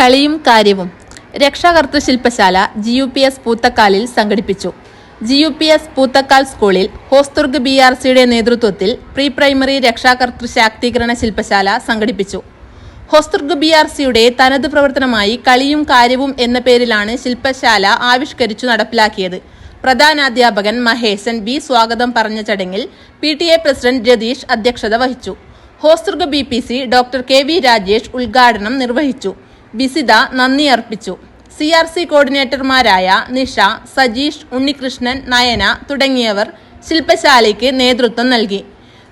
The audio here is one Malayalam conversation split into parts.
കളിയും കാര്യവും. രക്ഷാകർത്തൃ ശില്പശാല ജി യു പി എസ് പൂത്തക്കാലിൽ സംഘടിപ്പിച്ചു. G U P S Poothakkal സ്കൂളിൽ ഹോസ്തുർഗ് ബി ആർ സിയുടെ നേതൃത്വത്തിൽ പ്രീ പ്രൈമറി രക്ഷാകർത്തൃ ശാക്തീകരണ ശില്പശാല സംഘടിപ്പിച്ചു. ഹോസ്തുർഗ് ബി ആർ സിയുടെ തനത് പ്രവർത്തനമായി കളിയും കാര്യവും എന്ന പേരിലാണ് ശില്പശാല ആവിഷ്കരിച്ചു നടപ്പിലാക്കിയത്. പ്രധാനാധ്യാപകൻ മഹേശൻ ബി സ്വാഗതം പറഞ്ഞ ചടങ്ങിൽ P T A president Ratheesh അധ്യക്ഷത വഹിച്ചു. Hosdurg B P C doctor K V Rajesh ഉദ്ഘാടനം നിർവഹിച്ചു. ബിസിത നന്ദി അർപ്പിച്ചു. സി ആർ സി കോർഡിനേറ്റർമാരായ നിഷ സജീഷ് ഉണ്ണികൃഷ്ണൻ നയന തുടങ്ങിയവർ ശില്പശാലയ്ക്ക് നേതൃത്വം നൽകി.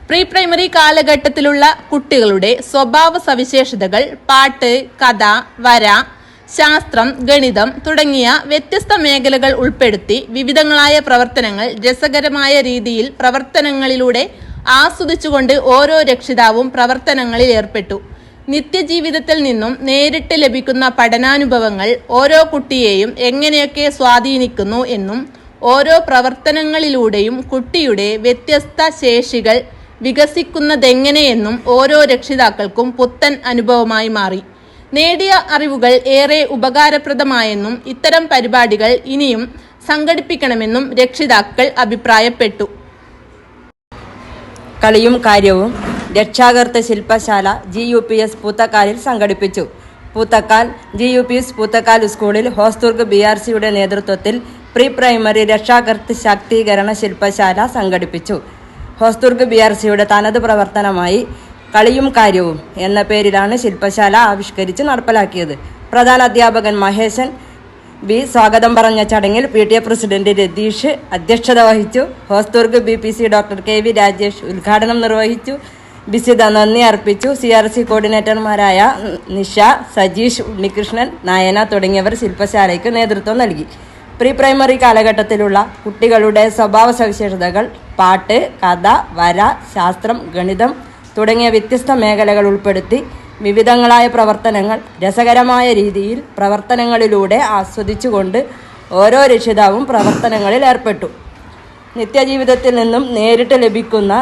പ്രീ പ്രൈമറി കാലഘട്ടത്തിലുള്ള കുട്ടികളുടെ സ്വഭാവ സവിശേഷതകൾ പാട്ട് കഥ വര ശാസ്ത്രം ഗണിതം തുടങ്ങിയ വ്യത്യസ്ത മേഖലകൾ ഉൾപ്പെടുത്തി വിവിധങ്ങളായ പ്രവർത്തനങ്ങൾ രസകരമായ രീതിയിൽ പ്രവർത്തനങ്ങളിലൂടെ ആസ്വദിച്ചുകൊണ്ട് ഓരോ രക്ഷിതാവും പ്രവർത്തനങ്ങളിൽ ഏർപ്പെട്ടു. നിത്യജീവിതത്തിൽ നിന്നും നേരിട്ട് ലഭിക്കുന്ന പഠനാനുഭവങ്ങൾ ഓരോ കുട്ടിയെയും എങ്ങനെയൊക്കെ സ്വാധീനിക്കുന്നു എന്നും ഓരോ പ്രവർത്തനങ്ങളിലൂടെയും കുട്ടിയുടെ വ്യത്യസ്ത ശേഷികൾ വികസിക്കുന്നതെങ്ങനെയെന്നും ഓരോ രക്ഷിതാക്കൾക്കും പുത്തൻ അനുഭവമായി മാറി. നേടിയ അറിവുകൾ ഏറെ ഉപകാരപ്രദമായെന്നും ഇത്തരം പരിപാടികൾ ഇനിയും സംഘടിപ്പിക്കണമെന്നും രക്ഷിതാക്കൾ അഭിപ്രായപ്പെട്ടു. കളിയും കാര്യവും രക്ഷാകർത്ത ശില്പശാല ജി യു പി എസ് പൂത്തക്കാലിൽ സംഘടിപ്പിച്ചു. Poothakkal G U P S Poothakkal സ്കൂളിൽ ഹോസ്ദുർഗ് ബി ആർ സിയുടെ നേതൃത്വത്തിൽ പ്രീ പ്രൈമറി രക്ഷാകർത്ത് ശാക്തീകരണ ശില്പശാല സംഘടിപ്പിച്ചു. ഹോസ്ദുർഗ് ബി ആർ സിയുടെ തനത് പ്രവർത്തനമായി കളിയും കാര്യവും എന്ന പേരിലാണ് ശില്പശാല ആവിഷ്കരിച്ച് നടപ്പിലാക്കിയത്. പ്രധാന അധ്യാപകൻ മഹേശൻ ബി സ്വാഗതം പറഞ്ഞ ചടങ്ങിൽ P T A president Ratheesh അധ്യക്ഷത വഹിച്ചു. Hosdurg B P C doctor K V Rajesh ഉദ്ഘാടനം നിർവഹിച്ചു. ബിസിത നന്ദി അർപ്പിച്ചു. സി ആർ സി കോർഡിനേറ്റർമാരായ നിഷ സജീഷ് ഉണ്ണികൃഷ്ണൻ നയന തുടങ്ങിയവർ ശില്പശാലയ്ക്ക് നേതൃത്വം നൽകി. പ്രീ പ്രൈമറി കാലഘട്ടത്തിലുള്ള കുട്ടികളുടെ സ്വഭാവ സവിശേഷതകൾ പാട്ട് കഥ വര ശാസ്ത്രം ഗണിതം തുടങ്ങിയ വ്യത്യസ്ത മേഖലകൾ ഉൾപ്പെടുത്തി വിവിധങ്ങളായ പ്രവർത്തനങ്ങൾ രസകരമായ രീതിയിൽ പ്രവർത്തനങ്ങളിലൂടെ ആസ്വദിച്ചുകൊണ്ട് ഓരോ രക്ഷിതാവും പ്രവർത്തനങ്ങളിൽ ഏർപ്പെട്ടു. നിത്യജീവിതത്തിൽ നിന്നും നേരിട്ട് ലഭിക്കുന്ന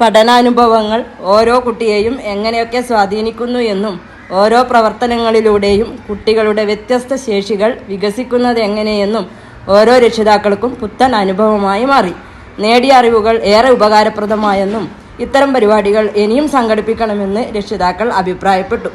പഠനാനുഭവങ്ങൾ ഓരോ കുട്ടിയെയും എങ്ങനെയൊക്കെ സ്വാധീനിക്കുന്നു എന്നും ഓരോ പ്രവർത്തനങ്ങളിലൂടെയും കുട്ടികളുടെ വ്യത്യസ്ത ശേഷികൾ വികസിക്കുന്നത് എങ്ങനെയെന്നും ഓരോ രക്ഷിതാക്കൾക്കും പുത്തൻ അനുഭവമായി മാറി. നേടിയ അറിവുകൾ ഏറെ ഉപകാരപ്രദമായെന്നും ഇത്തരം പരിപാടികൾ ഇനിയും സംഘടിപ്പിക്കണമെന്ന് രക്ഷിതാക്കൾ അഭിപ്രായപ്പെട്ടു.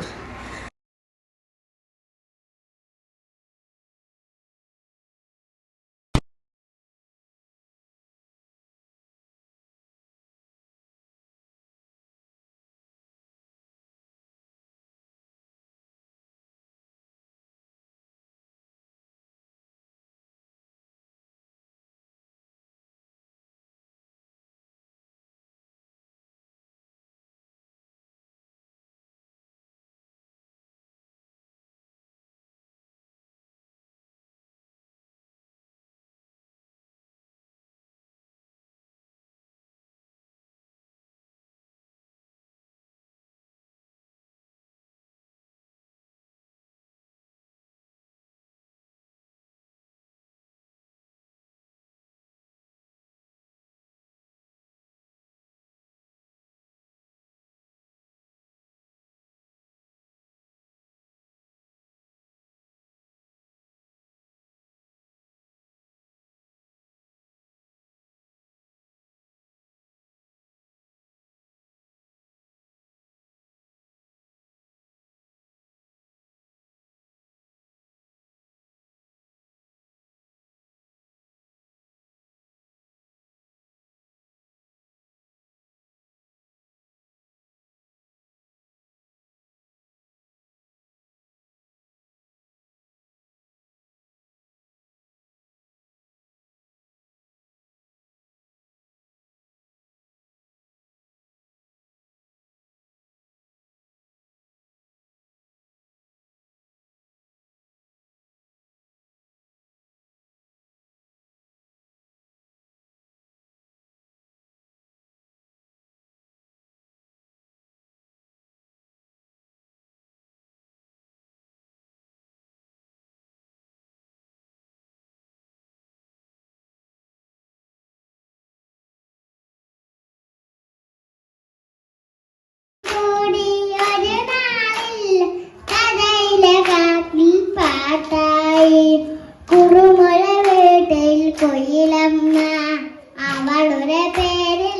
വേട്ടയിൽ കുറുമുള വീട്ടിൽ കൊയിലമ്മ. അവളുടെ പേര്